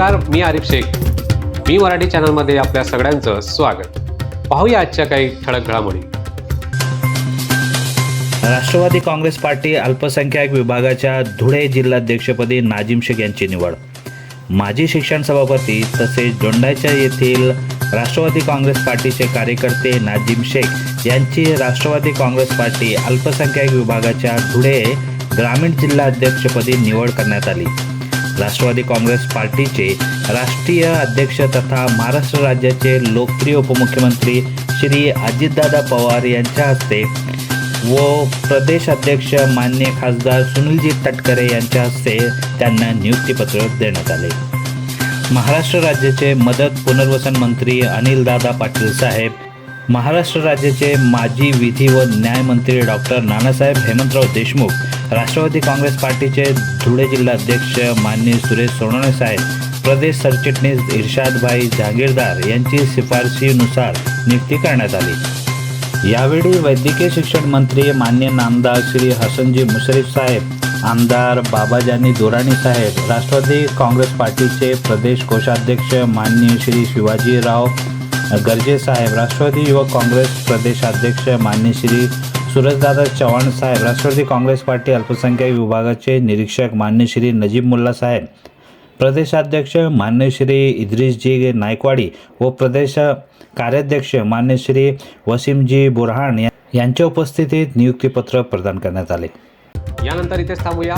नमस्कार मी आरिफ शेख. मी मराठी चॅनलमध्ये आपल्या सगळ्यांचं स्वागत. पाहूया आजच्या काही ठळक घडामोडी. राष्ट्रवादी काँग्रेस पार्टी अल्पसंख्याक विभागाच्या धुळे जिल्हाध्यक्षपदी नाजिम शेख यांची निवड. माजी शिक्षण सभापती तसेच दोंडाच्या येथील राष्ट्रवादी काँग्रेस पार्टीचे कार्यकर्ते नाजिम शेख यांची राष्ट्रवादी काँग्रेस पार्टी अल्पसंख्याक विभागाच्या धुळे ग्रामीण जिल्हा अध्यक्षपदी निवड करण्यात आली. राष्ट्रवादी काँग्रेस पार्टीचे राष्ट्रीय अध्यक्ष तथा महाराष्ट्र राज्याचे लोकप्रिय उपमुख्यमंत्री श्री अजितदादा पवार यांच्या हस्ते व प्रदेश अध्यक्ष मान्य खासदार सुनीलजी तटकरे यांच्या हस्ते त्यांना नियुक्तीपत्र देण्यात आले. महाराष्ट्र राज्याचे मदत पुनर्वसन मंत्री अनिलदादा पाटील साहेब महाराष्ट्र राज्याचे माजी विधी व न्यायमंत्री डॉक्टर नानासाहेब हेमंतराव देशमुख राष्ट्रवादी काँग्रेस पार्टीचे धुळे जिल्हाध्यक्ष माननीय सुरेश सोनवणे साहेब प्रदेश सरचिटणीस इर्शादभाई जहागीरदार यांची शिफारशीनुसार नियुक्ती करण्यात आली. यावेळी वैद्यकीय शिक्षण मंत्री मान्य नामदार श्री हसनजी मुश्रीफ साहेब आमदार बाबाजानी दोराणी साहेब राष्ट्रवादी काँग्रेस पार्टीचे प्रदेश कोषाध्यक्ष माननीय श्री शिवाजीराव गर्जे साहेब राष्ट्रवादी युवक काँग्रेस प्रदेशाध्यक्ष मान्य श्री सुरजदादा चव्हाण साहेब राष्ट्रवादी काँग्रेस पार्टी अल्पसंख्याक विभागाचे निरीक्षक मान्य श्री नजीब मुल्ला साहेब प्रदेशाध्यक्ष मान्य श्री इद्रिसजी नायकवाडी व प्रदेश कार्याध्यक्ष मान्य श्री वसीमजी बुरहान यांच्या उपस्थितीत नियुक्तीपत्र प्रदान करण्यात आले. यानंतर इथेच थांबूया.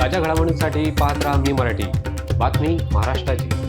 ताज्या घडामोडींसाठी पाहत राहा मी मराठी. बातमी महाराष्ट्राची.